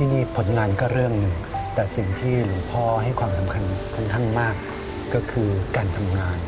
ที่นี่ผลงานก็เรื่องหนึ่ง แต่สิ่งที่หลวงพ่อให้ความสำคัญค่อนข้างมาก ก็คือการทำงาน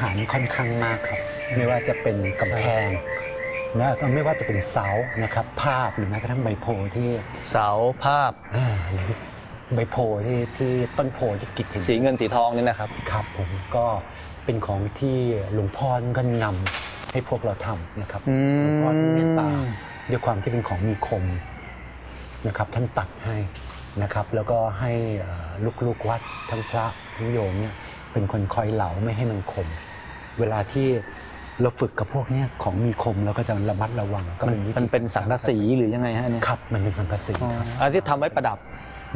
หารค่อนข้างมากครับ ไม่ว่าจะเป็นกำแพงนะไม่ว่าจะเป็นเสานะครับ ภาพหรือแม้กระทั่งใบโพธิ์ที่เสาภาพอ่าหรือใบโพธิ์ที่ที่ต้นโพธิ์ที่กิจเห็นสีเงินสีทองนี่นะครับ ครับผมก็เป็นของที่หลวงพ่อก็นำให้พวกเราทำนะครับอืม หลวงพ่อที่เมตตาด้วยความที่เป็นของมีคมนะครับท่านตัดให้นะครับ แล้วก็ให้เอ่อลูกๆวัดทั้งพระทั้งโยมเนี่ย เป็นคนคอยเหลาไม่ให้มันคม เวลาที่เราฝึกกับพวกเนี้ยของมีคมเราก็จะระมัดระวังก็มันวิธีมันเป็นสังกะสีหรือยังไงฮะเนี่ยครับ มันเป็นสังกะสีอ๋อครับ อันที่ทำไว้ประดับ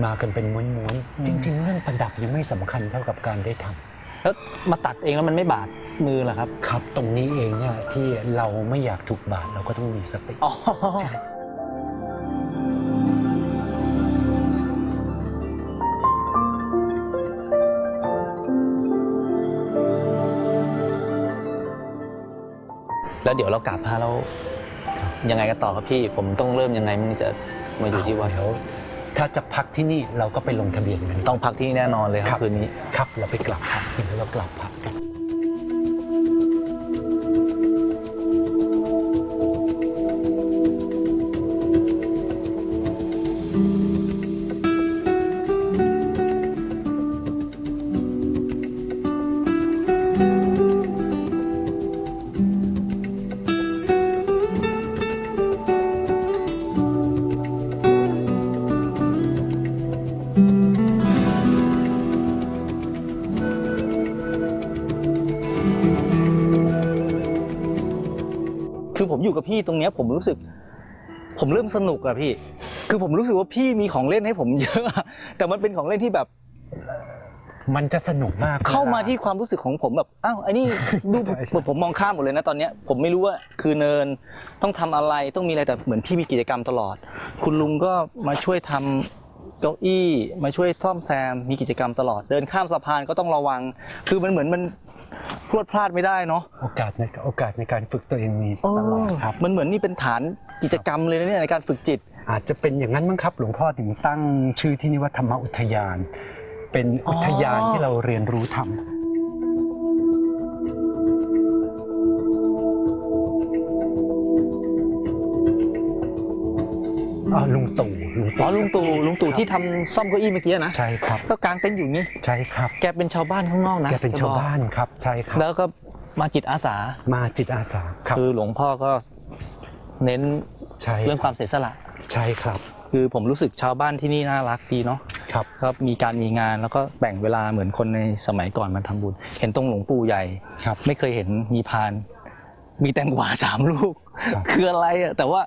มากันเป็นม้วนอืมๆจริง ๆ เรื่องประดับยังไม่สำคัญเท่ากับการได้ทำแล้วมาตัดเองแล้วมันไม่บาดมือเหรอครับ ครับ ตรงนี้เองเนี่ยที่เราไม่อยากถูกบาดเราก็ต้องมีสติ อ๋อ แล้วเดี๋ยวเรากลับพระแล้วยังไงกันต่อครับพี่ผมต้องเริ่มยังไงมันจะมาอยู่ที่วัดเดี๋ยวถ้าจะพักที่นี่เราก็ไปลงทะเบียนกันต้องพักที่นี่แน่นอนเลยคครัรับบคืนนี้ ครับเราไปกลับพักเดี๋ยวเรากลับพักกั ตรงเนี้ยผมรู้สึก ผมเริ่มสนุกอะพี่ คือผมรู้สึกว่าพี่มีของเล่นให้ผมเยอะอะแต่มันเป็นของเล่นที่แบบ มันจะสนุกมากเข้ามาวลที่ความรู้สึกของผมแบบอ้าวไอ้นี่ ดูใช่ใช่ผมผมมองข้ามหมดเลยนะตอนเนี้ยผมไม่รู้ว่าคือเนินต้องทำอะไรต้องมีอะไรแต่เหมือนพี่มีกิจกรรมตลอด คุณลุงก็มาช่วยทำ เก้าอี้มาช่วยซ่อมแซมมีกิจกรรมตลอด เดินข้ามสะพานก็ต้องระวัง คือมันเหมือนมันพลวดพลาดไม่ได้เนาะโอกาสในโอกาสในการฝึกตัวเองมีตลอดครับ มันเหมือนนี่เป็นฐานกิจกรรมเลยนะเนี่ยในการฝึกจิต อาจจะเป็นอย่างนั้นมั้งครับ หลวงพ่อถึงตั้งชื่อที่นี่ว่าธรรมอุทยาน เป็นอุทยานอ๋อที่เราเรียนรู้ธรรม อ่าลุงตู่ลุงอ๋อตู่ลุงตู่ลุงตู่ที่ทำซ่อมเก้าอี้เมื่อกี้นะใช่ครับ ก็กางเต็นท์อยู่นี่ใช่ครับ แกเป็นชาวบ้านข้างนอกนะแกเป็นชาวบ้านครับ ใช่ครับ แล้วก็มาจิตอาสามาจิตอาสาครับ คือหลวงพ่อก็เน้นใช่เรื่องความเสียสละ ใช่ครับ คือผมรู้สึกชาวบ้านที่นี่น่ารักดีเนาะครับก็มีการมีงานแล้วก็แบ่งเวลาเหมือนคนในสมัยก่อนมาทำบุญ เห็นตรงหลวงปู่ใหญ่ ครับ ไม่เคยเห็นมีพาน มีแตงกวาสามลูก ครับ คืออะไรอะแต่ว่า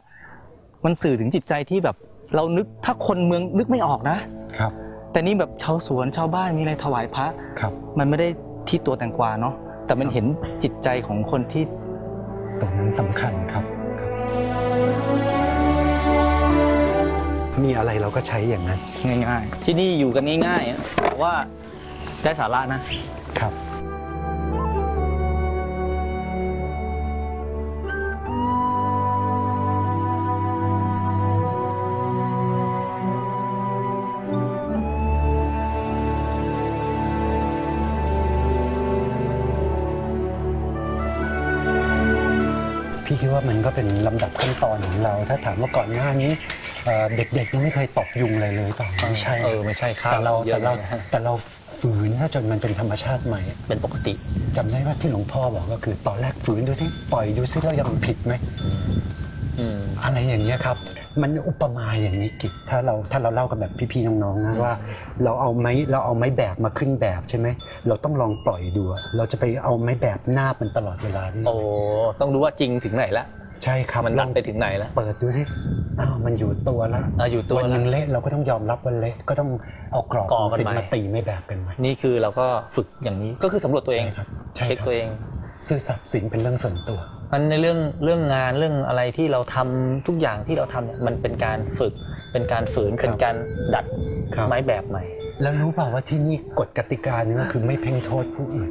มันสื่อถึงจิตใจที่แบบ เรานึกถ้าคนเมืองนึกไม่ออกนะครับ แต่นี่แบบชาวสวนชาวบ้านมีอะไรถวายพระครับ มันไม่ได้ที่ตัวแตงกวาเนาะแต่มันเห็นจิตใจของคนที่ตรงนั้นสำคัญครับ มีอะไรเราก็ใช้อย่างนั้นง่าย ๆ ที่นี่อยู่กันง่ายๆอะแต่ว่าได้สาระนะ ครับ ก็เป็นลำดับขั้นตอนของเรา ถ้าถามว่าก่อนหน้านี้เอ่อเด็กๆยังไม่เคยตบยุงอะไรเลยเปล่าไม่ใช่เออไม่ใช่ครับแต่เราเยอะแต่เรานะแต่เราฝืนถ้าจนมันเป็นธรรมชาติใหม่เป็นปกติ จำได้ว่าที่หลวงพ่อบอกก็คือตอนแรกฝืนดูสิปล่อยดูสิแล้วยังผิดไหม อืม อะไรอย่างเงี้ยครับ มันอุปมาอย่างนี้กิจถ้าเราถ้าเราเล่ากันแบบพี่ๆน้องๆนะว่า เราเอาไม้เราเอาไม้แบบมาขึ้นแบบใช่ไหมเราต้องลองปล่อยดูอะเราจะไปเอาไม้แบบหน้าบมันตลอดเวลาที่โอ้ ต้องรู้ว่าจริงถึงไหนละ ใช่ครับมันดันลองไปถึงไหนแล้ว เปิดดูที่อ้าวมันอยู่ตัวละอะอยู่ตัววันหแล้วนึ่งเละเราก็ต้องยอมรับว่าเละก็ต้องเอากรอบก่อของกันสิ่งใหม่ มาตีไม่แบบกันใหม่ นี่คือเราก็ฝึกอย่างนี้ก็คือสำรวจตัวเองใช่ครับใช่เช็คครับตัวเองซื่อสัตย์สินเป็นเรื่องส่วนตัว มันในเรื่องเรื่องงานเรื่องอะไรที่เราทำทุกอย่างที่เราทำเนี่ยมันเป็นการฝึก เป็นการฝืนครับ เป็นการดัดครับไม้แบบใหม่ แล้วรู้เปล่าว่าที่นี่กฎกติกานี่ก็คือไม่เพ่งโทษผู้อื่น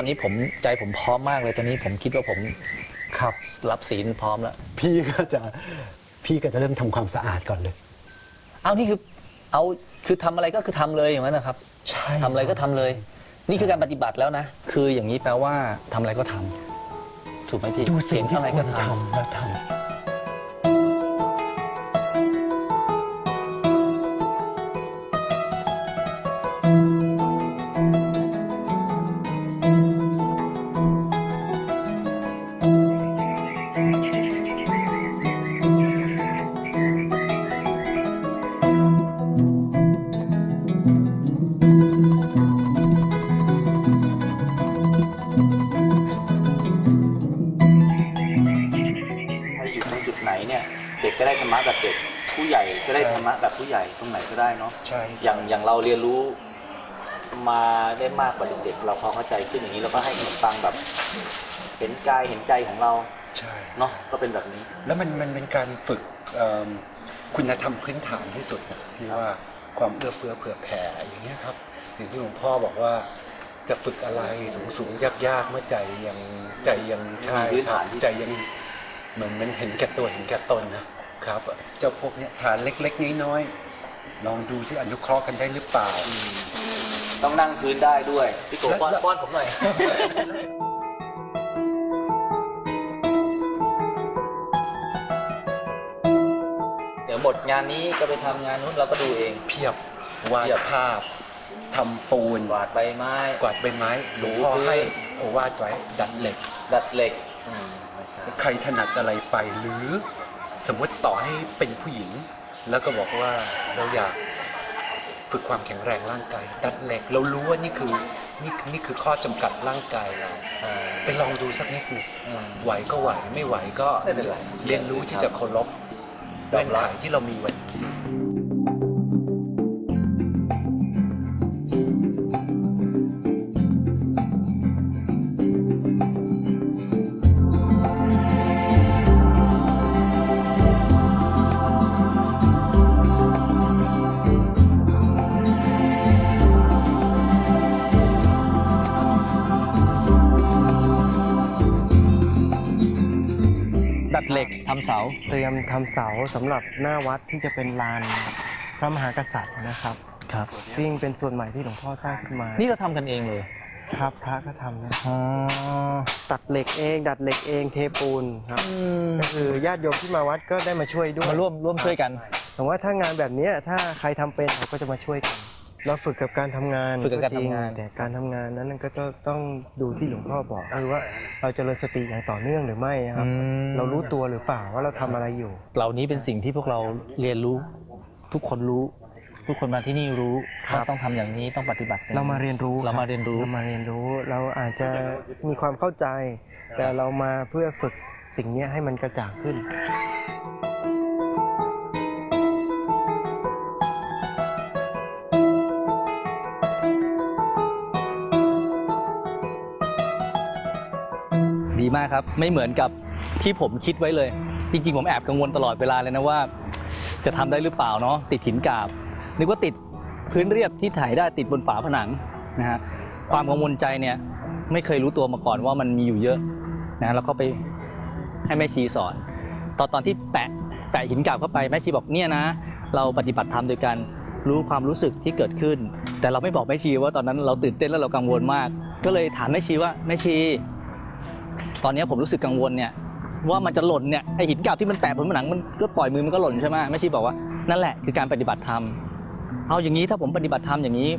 ตอนนี้ผมใจผมพร้อมมากเลยตอนนี้ผมคิดว่าผมครับ รับศีลพร้อมแล้ว พี่ก็จะพี่ก็จะเริ่มทำความสะอาดก่อนเลย เอานี่คือเอาคือทำอะไรก็คือทำเลยอย่างนั้นนะครับใช่ ทำอะไรก็ทำเลย นี่คือการปฏิบัติแล้วนะ คืออย่างนี้แปลว่าทำอะไรก็ทำถูกไหมพี่ดูสิ่งเห็นที่อะไรควก็รททำแล้วทำ ได้ธรรมะแบบเด็กผู้ใหญ่ก็ได้ธรรมะแบบผู้ใหญ่ตรงไหนก็ได้เนาะำใช่อย่างอย่างเราเรียนรู้มาได้มากกว่าเด็กๆเราพอเข้าใจขึ้นอย่างนี้เราก็ให้ขนมปังแบบ เห็นกายเห็นใจของเราใช่เนาะก็เป็นแบบนี้ แล้วมันมันเป็นการฝึกเอิ่มคุณธรรมพื้นฐานที่สุดนะพี่ว่าความเอื้อเฟื้อเผื่อแผ่อย่างเงี้ยครับอย่างที่หลวงพ่อบอกว่าจะฝึกอะไรสูงสูงยากยากๆเมื่อใจยังใจยังใช่มีพื้นครัฐาบนที่ใจยังเหมือนมันเห็นแก่ตัวเห็นแก่ตนนะ ครับเจ้าพวกเนี้ยฐานเล็ก ๆ น้อยๆลองดูที่อนุเคราะห์กันได้หรือเปล่า ต้องนั่งพื้นได้ด้วย พี่โกป้อนแล้วป้อนผมหน่อย เดี๋ยวหมดงานนี้ก็ไปทำงานนู้นเราก็ดูเอง เพียบวาเพีดยบภาพทำปูนกวาดใบไม้ กวาดใบไม้หลวงพ่อให้โอวาดไว้ดัดเหล็ก ดัดเหล็กอืมไม่ใช่ใครถนัดอะไรไปหรือ สมมติต่อให้เป็นผู้หญิง แล้วก็บอกว่าเราอยากฝึกความแข็งแรงร่างกายดัดเหล็กเรารู้ว่านี่คือนี่นี่คือข้อจำกัดร่างกายเราไปลองดูสักนิดหนึ่งไหวก็ไหวไม่ไหวก็เรียนรู้ที่จะเคารพเงื่อนไขที่เรามีวันนี้ ทำเสา เตรียมทำเสาสำหรับหน้าวัดที่จะเป็นลานพระมหากษัตริย์นะครับครับ ซึ่งเป็นส่วนใหม่ที่หลวงพ่อสร้างขึ้นมา นี่เราทำกันเองเลยครับพระก็ทำนะอ๋อตัดเหล็กเอง ดัดเหล็กเองเทปูนครับก็คือญาติโยมที่มาวัดก็ได้มาช่วยด้วยมาร่วมร่วมช่วยกันผมว่าถ้างานแบบเนี้ยถ้าใครทำเป็นเขาก็จะมาช่วยกัน เราฝึกกับการทำงานฝึกกับการทำงานจแต่การทำงานนั้นก็ต้องต้องดูที่หลวงพ่อบอกคือว่าเราจเจริญสติอย่างต่อเนื่องหรือไม่นะครับเรารู้ตัวหรือเปล่าว่าเราทำอะไรอยู่ เหล่านี้เป็นสิ่งที่พวกเราเรียนรู้ ทุกคนรู้ ทุกคนมาที่นี่รู้ครับ ว่าต้องทำอย่างนี้ต้องปฏิบัติอย่งนี้เรามาเรียนรู้เรามาคบเรียนรู้ เรามาเรียนรู้ เราอาจจะมีความเข้าใจ แต่เรามาเพื่อฝึกสิ่งเนี้ยให้มันกระจ่างขึ้น มากครับ ไม่เหมือนกับที่ผมคิดไว้เลย จริงๆ ผมแอบกังวลตลอดเวลาเลยนะว่า จะทำได้หรือเปล่าเนาะติดหินกาบนึกว่าติดพื้นเรียบที่ถ่ายได้ติดบนฝาผนังนะฮะความกังวลใจเนี่ยไม่เคยรู้ตัวมาก่อนว่ามันมีอยู่เยอะนะแล้วก็ไปให้แม่ชีสอน ตอนตอนที่แปะแปะหินกาบเข้าไปแม่ชีบอกเนี่ยนะ เราปฏิบัติธรรมโดยการรู้ความรู้สึกที่เกิดขึ้น แต่เราไม่บอกแม่ชีว่าตอนนั้นเราตื่นเต้นแล้วเรากังวลมาก ก็เลยถามแม่ชีว่าแม่ชี ตอนนี้ผมรู้สึกกังวลเนี่ยว่ามันจะหล่นเนี่ยไอหินกาบที่มันแปะบนผนังมันก็ปล่อยมือมันก็หล่นใช่ไหมแม่ชีบอกว่านั่นแหละคือการปฏิบัติธรรมเอาอย่างนี้ถ้าผมปฏิบัติธรรมอย่างนี้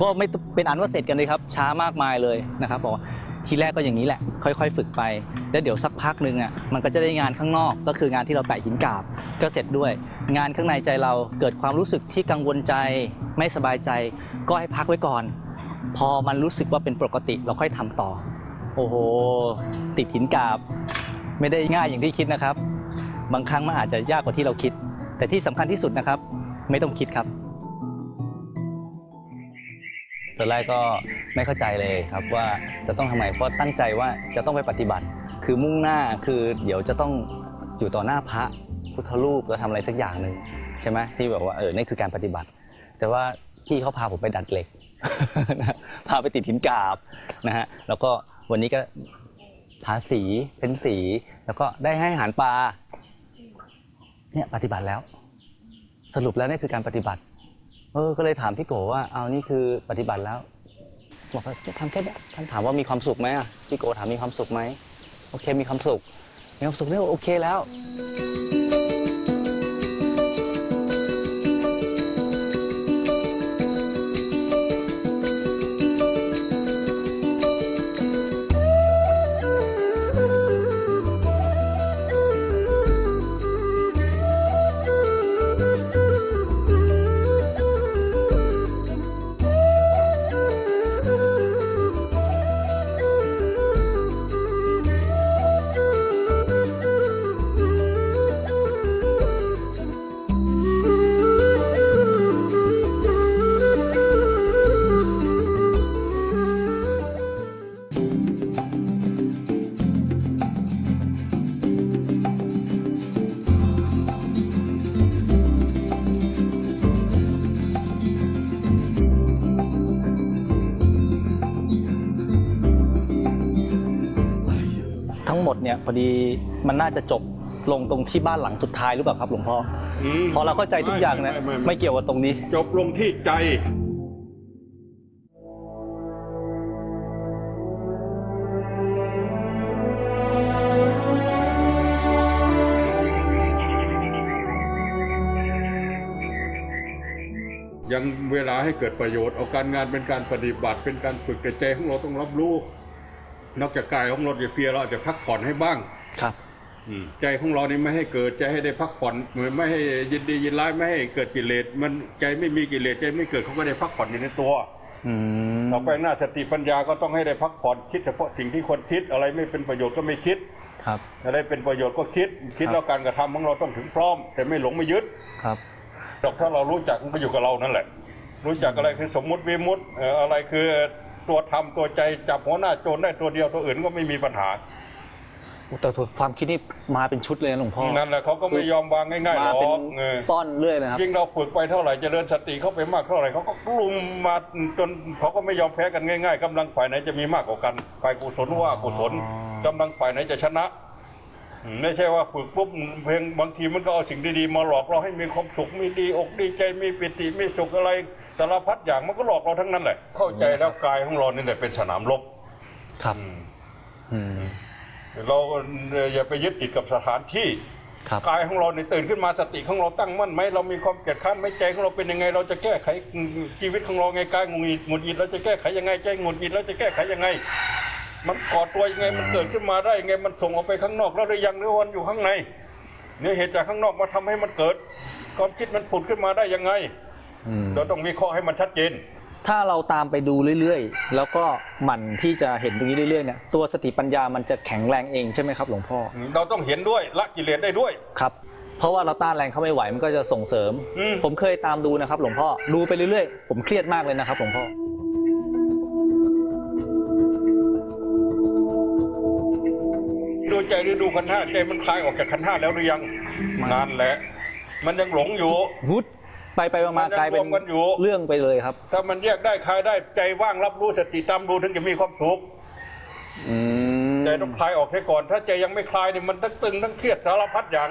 ก็ไม่เป็นอันว่าเสร็จกันเลยครับ ช้ามากมายเลยนะครับบอกว่าทีแรกก็อย่างนี้แหละ ค่อยๆ ฝึกไป แล้วเดี๋ยวสักพักหนึ่งอะมันก็จะได้งานข้างนอกก็คืองานที่เราแปะหินกาบก็เสร็จด้วย งานข้างในใจเราเกิดความรู้สึกที่กังวลใจไม่สบายใจ ก็ให้พักไว้ก่อน พอมันรู้สึกว่าเป็นปกติเราค่อยทำต่อ โอ้โห ติดหินกาบ ไม่ได้ง่ายอย่างที่คิดนะครับ บางครั้งมันอาจจะยากกว่าที่เราคิด แต่ที่สำคัญที่สุดนะครับ ไม่ต้องคิดครับตอนแรกก็ไม่เข้าใจเลยครับว่าจะต้องทำไมเพราะตั้งใจว่าจะต้องไปปฏิบัติ คือมุ่งหน้าคือเดี๋ยวจะต้องอยู่ต่อหน้าพระพุทธรูปแล้วทำอะไรสักอย่างหนึ่งใช่ไหมที่แบบว่าเออนี่คือการปฏิบัติ แต่ว่าพี่เขาพาผมไปดัดเหล็ก พาไปติดหินกาบนะฮะแล้วก็ วันนี้ก็ทาสีเพ้นสี แล้วก็ได้ให้อาหารปลาเนี่ยปฏิบัติแล้ว สรุปแล้วนี่คือการปฏิบัติ เออ ก็เลยถามพี่โกว่าเอานี่คือปฏิบัติแล้วบอกว่าทำแค่นี้ท่านถามว่ามีความสุขไหมอะพี่โกถามมีความสุขไหมโอเคมีความสุขมีความสุขเนี่ยโอเคแล้ว อดีมันน่าจะจบลงตรงที่บ้านหลังสุดท้ายหรือเปล่าครับหลวงพ่อมพอเราเข้าใจทุกอย่างเนี่ยไม่ไม่ไม่ ไม่เกี่ยวกับตรงนี้ จบลงที่ใจ ยังเวลาให้เกิดประโยชน์ เอาการงานเป็นการปฏิบัติ เป็นการฝึกแต่ใจของเราต้องรับรู้ นอกจากกายของเราจะเพลียเราอาจจะพักผ่อนให้บ้างครับอืมใจของเรานี่ไม่ให้เกิดใจให้ได้พักผ่อนเหมือนไม่ให้ยินดียินร้ายไม่ให้เกิดกิเลสมันใจไม่มีกิเลสใจไม่เกิดเขาก็ได้พักผ่อนอยู่ในตัวอืมต่อไปหน้าสติปัญญาก็ต้องให้ได้พักผ่อนคิดเฉพาะสิ่งที่ควรคิดอะไรไม่เป็นประโยชน์ก็ไม่คิดครับอะไรเป็นประโยชน์ก็คิด คิดครับแล้วการกระทำของเราต้องถึงพร้อม แต่ไม่หลงไม่ยึดครับดอกถ้าเรารู้จักมันก็อยู่กับเรานั่นแหละ รู้จักอะไรคือสมมุติวิมุติเอ่ออะไรคือ ตัวธรรมตัวใจจับหัวหน้าโจรได้ตัวเดียวตัวอื่นก็ไม่มีปัญหาแต่ความคิดนี่มาเป็นชุดเลยนะหลวงพ่อนั่นแหละเขาก็ไม่ยอมวางง่ายๆหรมาอเป็นกเออป้อนเรื่อยนะครับยิ่งเราฝึกไปเท่าไหร่เจริญสติเข้าไปมากเท่าไหร่เขาก็กลุ่มมาจนเขาก็ไม่ยอมแพ้กันง่าย ๆกำลังฝ่ายไหนจะมีมากกว่ากันฝ่ายกุศลว่ากุศลอ๋อกำลังฝ่ายไหนจะชนะอืมไม่ใช่ว่าฝึกปุ๊บเพียงบางทีมันก็เอาสิ่งดีๆมาหลอกเราให้มีความสุขมีดีอกดีใจมีปิติมีสุขอะไร สารพัดอย่างมันก็หลอกเราทั้งนั้นแหละ เข้าใจแล้วกายของเรานี่แหละเป็นสนามรบครับอืมอืมเราอย่าไปยึดติดกับสถานที่ครับกายของเราเนี่ยตื่นขึ้นมาสติของเราตั้งมั่นไหมเรามีความเกลียดข้านไหมใจของเราเป็นยังไง เราจะแก้ไขชีวิตของเราไงกายงุนงิดหงุดหงิดเราจะแก้ไขยังไงใจงุนงิดเราจะแก้ไขยังไง มันก่อตัวยังไงมันเกิดขึ้นมาได้ยังไงมันส่งออกไปข้างนอกแล้วหรือยังหรือวันอยู่ข้างในเนี่ยเหตุจากข้างนอกมาทำให้มันเกิดความคิดมันผุดขึ้นมาได้ยังไง อืม เราต้องวิเคราะห์ให้มันชัดเจน ถ้าเราตามไปดูเรื่อยๆ แล้วก็หมั่นที่จะเห็นตรงนี้เรื่อยๆเนี่ยตัวสติปัญญามันจะแข็งแรงเองใช่ไหมครับหลวงพ่อเราต้องเห็นด้วยละกิเลสได้ด้วย ครับ เพราะว่าเราต้านแรงเขาไม่ไหวมันก็จะส่งเสริม อืม ผมเคยตามดูนะครับ หลวงพ่อดูไปเรื่อยๆ ผมเครียดมากเลยนะครับหลวงพ่อดูใจหรือดูขันธ์ห้าใจมันคลายออกจากขันธ์ห้าแล้วหรือยังมันนานแหละมันยังหลงอยู่วุด ไปไปๆมาๆกลายเป็นมันยังรวมกันอยู่ เรื่องไปเลยครับ ถ้ามันแยกได้คลายได้ใจว่างรับรู้สติตามดูถึงจะมีความสุขอืมใจต้องคลายออกให้ก่อน ถ้าใจยังไม่คลายเนี่ยมันทั้งตึงทั้งเครียดสารพัดอย่าง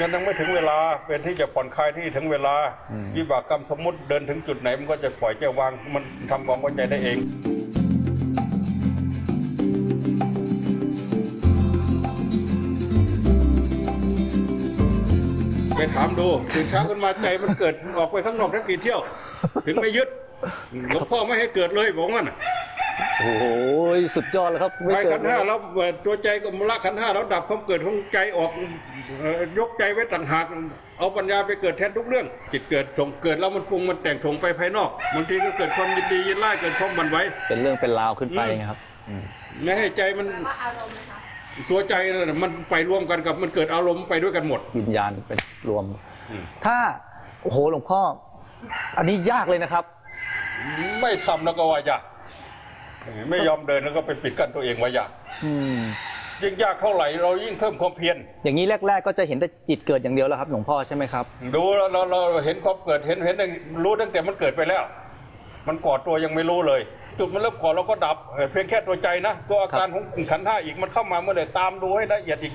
มันยังไม่ถึงเวลาเป็นที่จะผ่อนคลายที่ถึงเวลาวิบากกรรมสมมติเดินถึงจุดไหนมันก็จะปล่อยใจวางมันทำความเข้าใจได้เอง ถามดูตื่นเช้าขึ้นมาใจมันเกิดออกไปข้างนอกทั้งกี่เที่ยว ถึงไม่ยึดหลวงพ่อไม่ให้เกิดเลยบอกว่าน่ะโอ้โหสุดยอดเลยครับไปเกิขันธ์ห้าแล้วเอ่อตัวใจก็ละขันธ์ห้าแล้วดับความเกิดของใจออกเอ่อยกใจไว้ต่างหากเอาปัญญาไปเกิดแทนทุกเรื่อง จิตเกิดส่งเกิดแล้วมันปรุงมันแต่งส่งไปภายนอกบางทีก็เกิดความยินดียินไล่เกิดความบันไหวเป็นเรื่องเป็นราวขึ้นไปไงครับอืมไม่ให้ใจมันว่าอารมณ์นะคะ ตัวใจนั่นน่ะมันไปร่วมกันกับมันเกิดอารมณ์ไปด้วยกันหมด วิญญาณเป็นรวม อืม ถ้าโอ้โหหลวงพ่อ อันนี้ยากเลยนะครับ ไม่ทำแล้วก็ว่าอยากไม่ยอมเดินแล้วก็ไปปิดกั้นตัวเองว่าอยากอืม ยิ่งยากเท่าไหร่เรายิ่งเพิ่มความเพียรอย่างนี้แรก ๆ ก็จะเห็นแต่จิตเกิดอย่างเดียวแล้วครับ หลวงพ่อใช่ไหมครับ ดูแล้วเราเราเห็นความเกิดเห็นเห็นรู้ตั้งแต่มันเกิดไปแล้ว มันก่อตัวยังไม่รู้เลย จุดมันเริ่มก่อเราก็ดับเออเพียงแค่ตัวใจนะตัวอาการของขันธ์ห้าอีกมันเข้ามาเมื่อไหร่ตามดูให้ละเอียดอีก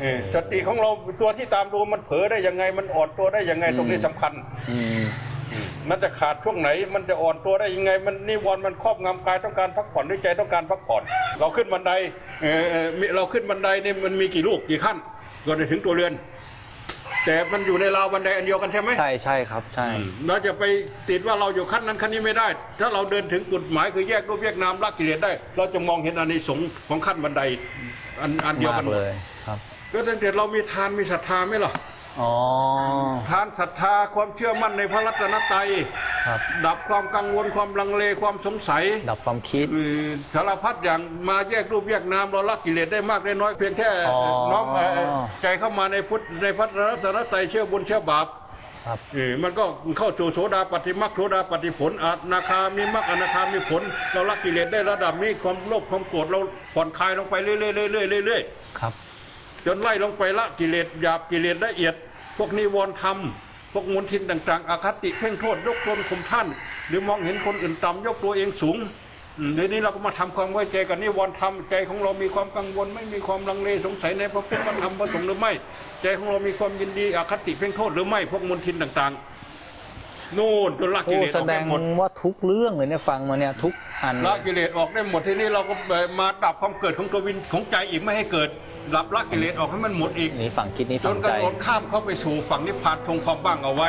เออสติของเราตัวที่ตามดูมันเผลอได้ยังไงมันอ่อนตัวได้ยังไงอืมตรงนี้สำคัญอืมมันจะขาดช่วงไหน มันจะอ่อนตัวได้ยังไง มันนิวรณ์มันครอบงำกายต้องการพักผ่อนด้วยใจต้องการพักผ่อน เราขึ้นบันไดเออเออมีเราขึ้นบันไดนี่มันมีกี่ลูกกี่ขั้นก่อนจะถึงตัวเรือน แต่มันอยู่ในราวบันไดอันเดียวกันใช่ไหมใช่ใช่ครับ ใช่ เราจะไปติดว่าเราอยู่ขั้นนั้นขั้นนี้ไม่ได้ ถ้าเราเดินถึงจุดหมายคือแยกรูปแยกนามละกิเลสได้ เราจะมองเห็นอานิสงส์ของขั้นบันไดอันอันเดียวมากันกหมเลดยครับ ก็ตั้งแต่เรามีทานมีศรัทธาไหมล่ะ อ๋อ ทานศรัทธาความเชื่อมั่นในพระรัตนตรัยครับ ดับความกังวลความลังเลความสงสัยดับความคิดเอ่อสารพัดอย่างมาแยกรูปแยกนามเราละกิเลสได้มากได้น้อยเพียงแค่อ๋อ น้อมเอ่อใจเข้ามาในพุทธในพระรัตนตรัยเชื่อบุญเชื่อบาป ครับ เออมันก็เข้าสู่โสดาปฏิมักโสดาปฏิผลอนาคามีมักอนาคามีผล เราละกิเลสได้ระดับนี้ความโลภความโกรธเราผ่อนคลายลงไปเรื่อยๆเรื่อยๆเรื่อยครับ ๆจนไล่ลงไปละกิเลสหยาบกิเลสละเอียดพ วกนิวรณ์ธรรม พวกมลทินต่างๆอคติเพ่งโทษยกตนข่มท่าน หรือมองเห็นคนอื่นต่ำยกตัวเองสูงอืมเดี๋ยวนี้เราก็มาทำความไว้ใจกันนิวรณ์ธรรมใจของเรามีความกังวล ไม่มีความลังเลสงสัยในพระพุทธพระธรรมพระสงฆ์หรือไม่ ใจของเรามีความยินดีอคติเพ่งโทษหรือไม่พวกมลทินต่างๆนู่นจนละกิโอ้เลสอแสอกดได้งหมดว่าทุกเรื่องเลยเนี่ยฟังมาเนี่ยทุกอันละกิเลสออกได้หมดทีนี้เราก็มาดับความเกิดของตัววินของใจอีกไม่ให้เกิด ดับละกิเลสออกให้มันหมดอีก นี่ฝั่งคิดนี่จฝั่นงกใจ ระโดดข้ามเข้าไปสู่ฝั่งนิพพานทงความบ้างเอาไว้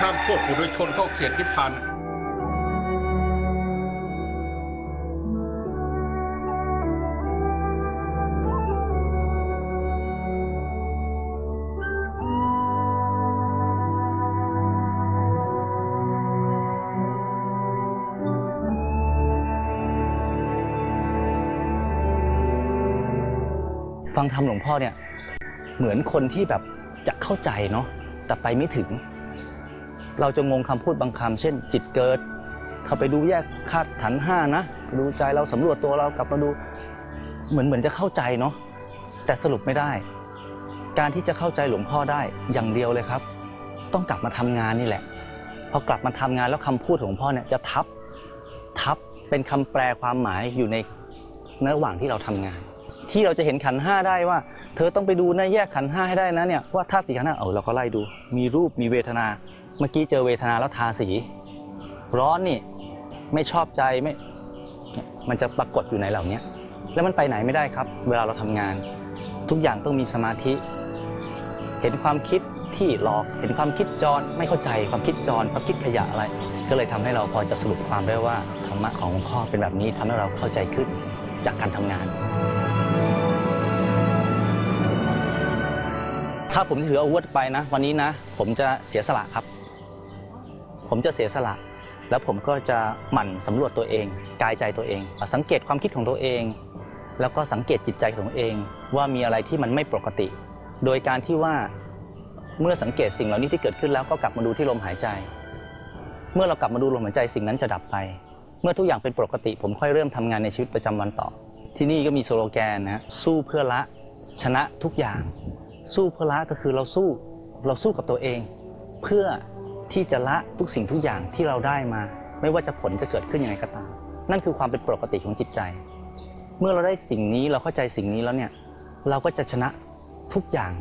ข้ามโคตรผู้โดยชนเข้าเขตนิพพาน ฟังธรรมหลวงพ่อเนี่ย เหมือนคนที่แบบจะเข้าใจเนาะแต่ไปไม่ถึง เราจะงงคำพูดบางคำเช่น จิตเกิด เข้าไปดูแยกคาดฐานห้านะดูใจเราสำรวจตัวเรากลับมาดูเหมือนเหมือนจะเข้าใจเนาะแต่สรุปไม่ได้ การที่จะเข้าใจหลวงพ่อได้อย่างเดียวเลยครับ ต้องกลับมาทำงานนี่แหละพอกลับมาทำงานแล้วคำพูดของหลวงพ่อเนี่ยจะทับทับเป็นคำแปลความหมายอยู่ในระหว่างที่เราทำงาน ที่เราจะเห็นขันห้าได้ว่า เธอต้องไปดูนะแยกขันห้าให้ได้นะเนี่ยว่าธาตุสีขันห้าเออเราก็ไล่ดู มีรูปมีเวทนา เมื่อกี้เจอเวทนาแล้วทาสี ร้อนนี่ไม่ชอบใจไม่มันจะปรากฏอยู่ในเหล่านี้แล้วมันไปไหนไม่ได้ครับ เวลาเราทำงาน ทุกอย่างต้องมีสมาธิ เห็นความคิดที่หลอกเห็นความคิดจรไม่เข้าใจความคิดจรความคิดขยะอะไร ก็เลยทำให้เราพอจะสรุปความได้ว่าธรรมะของหลวงพ่อเป็นแบบนี้ทำให้เราเข้าใจขึ้นจากการทำงาน ถ้าผมถืออาวุธไปนะ วันนี้นะ ผมจะเสียสละครับ ผมจะเสียสละ แล้วผมก็จะหมั่นสำรวจตัวเอง กายใจตัวเอง สังเกตความคิดของตัวเอง แล้วก็สังเกตจิตใจของเอง ว่ามีอะไรที่มันไม่ปกติ โดยการที่ว่าเมื่อสังเกตสิ่งเหล่านี้ที่เกิดขึ้นแล้วก็กลับมาดูที่ลมหายใจ เมื่อเรากลับมาดูลมหายใจสิ่งนั้นจะดับไป เมื่อทุกอย่างเป็นปกติ ผมค่อยเริ่มทำงานในชีวิตประจำวันต่อ ที่นี่ก็มีสโลแกนนะฮะสู้เพื่อละชนะทุกอย่าง สู้เพื่อละก็คือเราสู้เราสู้กับตัวเอง เพื่อที่จะละทุกสิ่งทุกอย่างที่เราได้มา ไม่ว่าจะผลจะเกิดขึ้นยังไงก็ตาม นั่นคือความเป็นปกติของจิตใจ เมื่อเราได้สิ่งนี้เราเข้าใจสิ่งนี้แล้วเนี่ยเราก็จะชนะทุกอย่าง